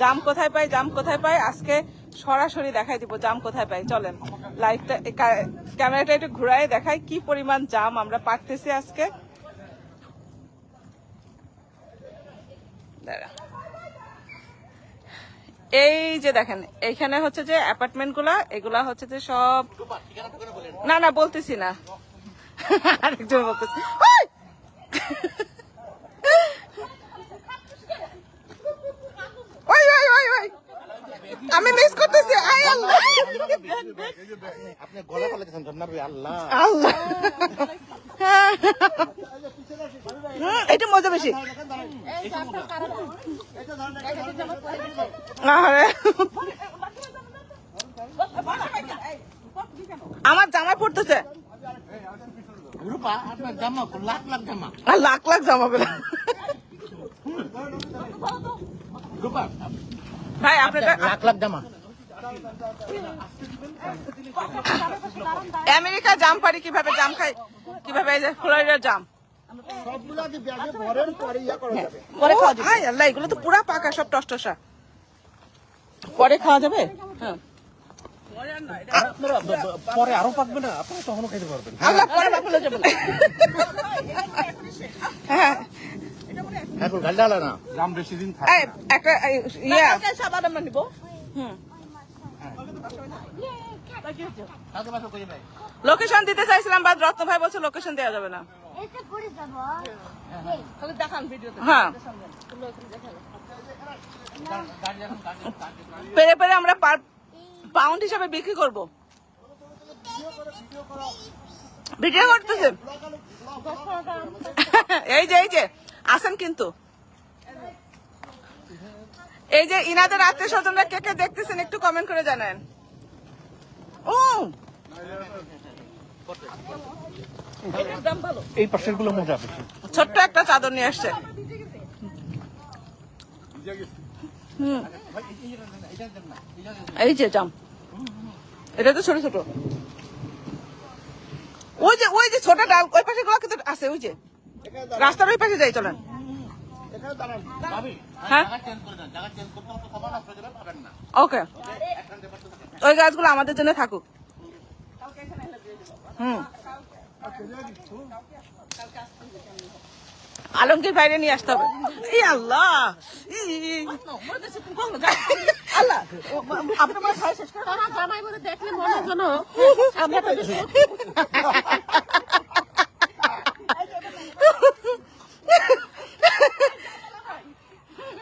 জাম কোথায় পাই, জাম কোথায় পাই, আজকে সরাসরি দেখাই দিব জাম কোথায় পাই। চলেন লাইটটা ক্যামেরাটা একটু ঘুরাই দেখাই কি পরিমাণ জাম আমরা পারতেছি আজকে। দাঁড়া। এই যে দেখেন, এইখানে হচ্ছে যে অ্যাপার্টমেন্টগুলা এগুলা হচ্ছে যে সব না না, বলতেছি না। আরেকজন বলতেছি ওই! ওই ওই ওই ওই আমি মিস করতেছি আই আল্লাহ। আপনি গলা ফেলে গেছেন ধন্যবাদ আল্লাহ। আল্লাহ। এটা মজা বেশি। আমার জামা পড়তেছে। লাখ লাখ জামা। লাখ লাখ জামা রূপা ভাই আপনারা লাখ লাখ জামা। আমেরিকা জাম পারি কীভাবে জাম খাই কীভাবে এই যে ফ্লোরিডার জাম? সবগুলা কি ব্যাগে ভরেন পরে ইয়া করা যাবে। পরে খাওয়া যাবে। আল্লাহ এগুলো তো পুরা পাকা সব টসটসা। পরে খাওয়া যাবে? হ্যাঁ। পরে আরও পাকবে না আপনারা তখনও খেতে পারবেন। পরে বাপুলে যাবে। হ্যাঁ। না? জাম বেশি দিন থাকে একটা ইয়া। সাবান আমরা নিব হুম। কালকে বাসা করে ভাই লোকেশন দিতে চাইছিলাম বাদ রত্ন ভাই বলছে লোকেশন দেওয়া যাবে না। হ্যাঁ পেরে পেরে আমরা পার পাউন্ড হিসাবে বিক্রি করব। ভিডিও করতেছে। এই যে এই যে। আসেন কিন্তু। এই যে ইনাদের আত্মীয় স্বজনরা কে কে দেখতেছেন একটু কমেন্ট করে জানান। ও! এই পাশেরগুলো মজা বেশি। ছোট্ট একটা চাদর নিয়ে আসছে। এই যে জাম। এটা তো ছোট ছোট। ওই যে ওই যে ছোট ডাল ওই পাশে গুলো কিন্তু আছে ওই যে। রাস্তার ওই পাশে যাই চলেন। হ্যাঁ? জায়গা চেঞ্জ করে দেন জায়গা চেঞ্জ করতে হলে সবার আসবে যাবে পাবেন না। ওকে ওই গাছগুলো আমাদের জন্য থাকুক। হুম। আলমগীর বাইরে নিয়ে আসতে হবে। আল্লাহ! ই, ই, ই। আল্লাহ! আপনার মনে হয় শেষ করে দেখলে মনে আমরা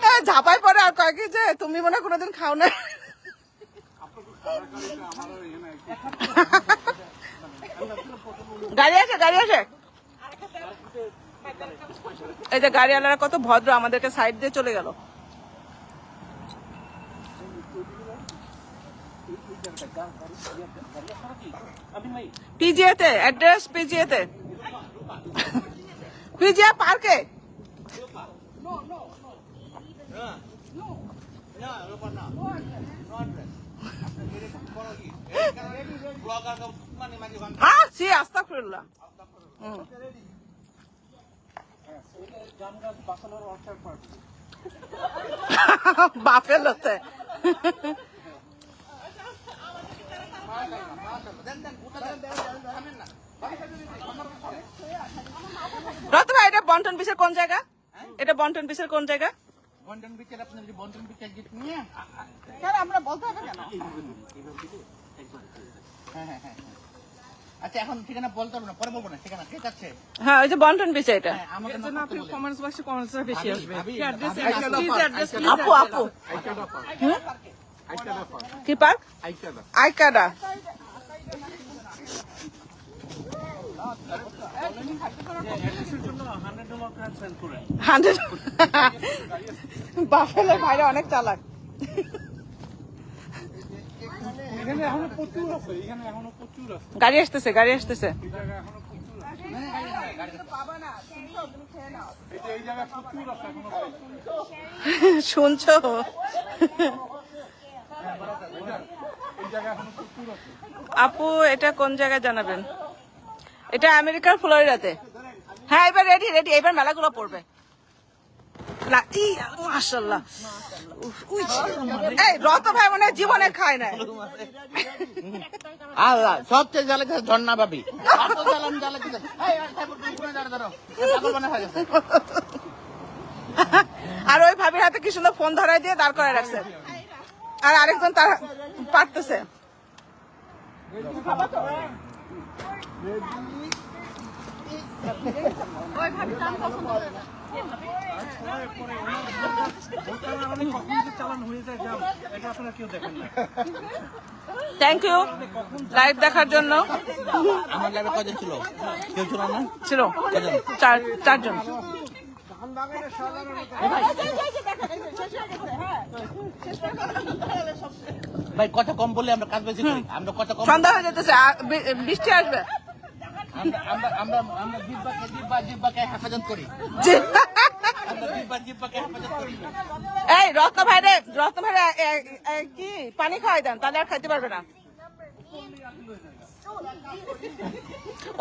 তো এ, ঝাপাই পরে আর কয় কি যে তুমি মনে কোনোদিন খাও না। গাড়ি আছে গাড়ি আছে। এই যে গাড়িওয়ালারা কত ভদ্র, আমাদেরকে সাইড দিয়ে চলে গেল। পিজিএতে অ্যাড্রেস পিজিএতে পিজিএ পার্কে সি আস্তাগফিরুল্লাহ হুম। বাপের লোতে। রত ভাই এটা বন্টন বিচের কোন জায়গা? এটা বন্টন বিচের কোন জায়গা? বন্টন বিচের আপনার যদি বন্টন বিচের গিট নিয়ে স্যার আমরা বলতে হবে কেন? হ্যাঁ হ্যাঁ হ্যাঁ আচ্ছা এখন ঠিকানা বলতে পারব না পরে বলব না ঠিকানা ঠিক আছে? হ্যাঁ ওই যে বন্টন বিচে এটা। হ্যাঁ আমাকে জন্য আপনি কমেন্টস বক্সে কমেন্টসটা বেশি আসবে। কি অ্যাড্রেস প্লিজ অ্যাড্রেস আপু আপু কি পার্ক? আইকাডা। বাফেলের ভাইরা অনেক চালাক। গাড়ি আসতেছে গাড়ি আসতেছে। শুনছো? আপু এটা কোন জায়গায় জানাবেন? এটা আমেরিকার ফ্লোরিডাতে। হ্যাঁ এবার রেডি রেডি এবার মেলাগুলো পড়বে। জীবনে খায় না আল্লাহ সবচেয়ে জ্বালা গেছে ঝর্ণা ভাবি। আর ওই ভাবির হাতে কি সুন্দর ফোন ধরাই দিয়ে দাঁড় করে রাখছে। আর আরেকজন তার পারতেছে। থ্যাংক ইউ লাইভ দেখার জন্য। আমার লাইভে কজন ছিল? কেউ ছিল না? ছিল। চার চারজন। ভাই কথা কম বললে আমরা কাজ বেশি করি আমরা কথা কম সন্ধ্যা হয়ে যেতেছে বৃষ্টি আসবে। আমরা আমরা আমরা আমরা জিব্বাকে জিব্বা জিব্বাকে হেফাজত করি। জি। আমরা জিব্বা জিব্বাকে হেফাজত করি। এই রত্ন ভাই রে রত্ন ভাই কি? পানি খাওয়াই দেন তাহলে আর খাইতে পারবে না।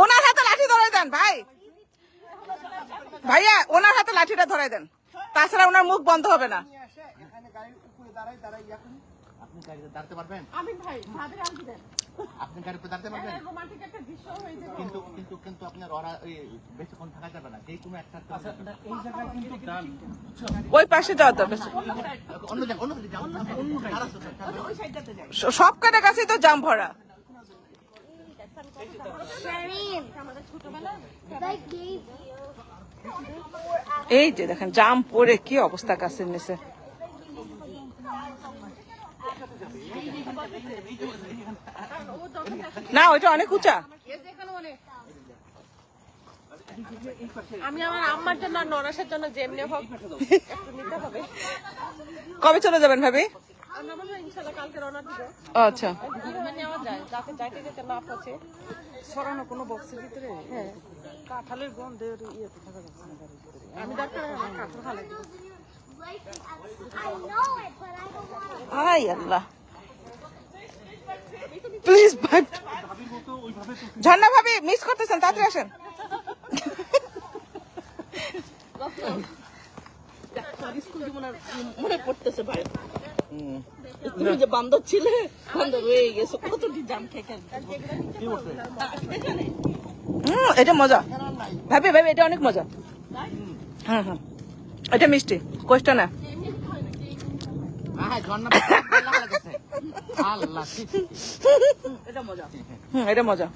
ওনার হাতে লাঠি ধরে দেন ভাই। ভাইয়া ওনার হাতে লাঠিটা ধরাই দেন। তাছাড়া ওনার মুখ বন্ধ হবে না। আপনি গাড়িতে দাঁড়াতে পারবেন? আমি ভাই ভাবির আনতে দেন। আপনি গাড়িতে দাঁড়াতে পারবেন? রোমান্টিক একটা দৃশ্য যাবে। কিন্তু কিন্তু কিন্তু আপনার ওরা ওই বেশিক্ষণ থাকা যাবে না। যেই কোনো একটা এই জায়গায় কিন্তু ডান ওই পাশে যাওয়া সব কাটা কাছেই তো জাম ভরা। you এই যে দেখেন জাম পরে কি অবস্থা গাছের নিচে। না ওইটা অনেক উঁচা। আমি আমার আম্মার জন্য জন্য কবে চলে যাবেন ভাবি? আমরা ইনশাল্লাহ কালকে রওনা দিব। ও, আচ্ছা। রুমে নেওয়া যায়। যাতে যাইতে না পচে ছড়ানো কোনো বক্সের ভিতরে? হ্যাঁ। কাঁঠালের গন্ধের ইয়েতে থাকা যাচ্ছে না আমি ডাক্তার আল্লাহ। প্লিজ ভাই ঝর্ণা ভাবি মিস করতেছেন তাড়াতাড়ি আসেন। মনে পড়তেছে ভাই। তুমি যে বান্ধব ছিলে বান্ধব হয়ে গেছো কতদিন জাম খেয়ে হুম এটা মজা। ভাবি ভাবি এটা অনেক মজা। হুম হুম এটা মিষ্টি কোষ্টা না। হ্যাঁ গেছে। আল্লাহ হুম এটা মজা।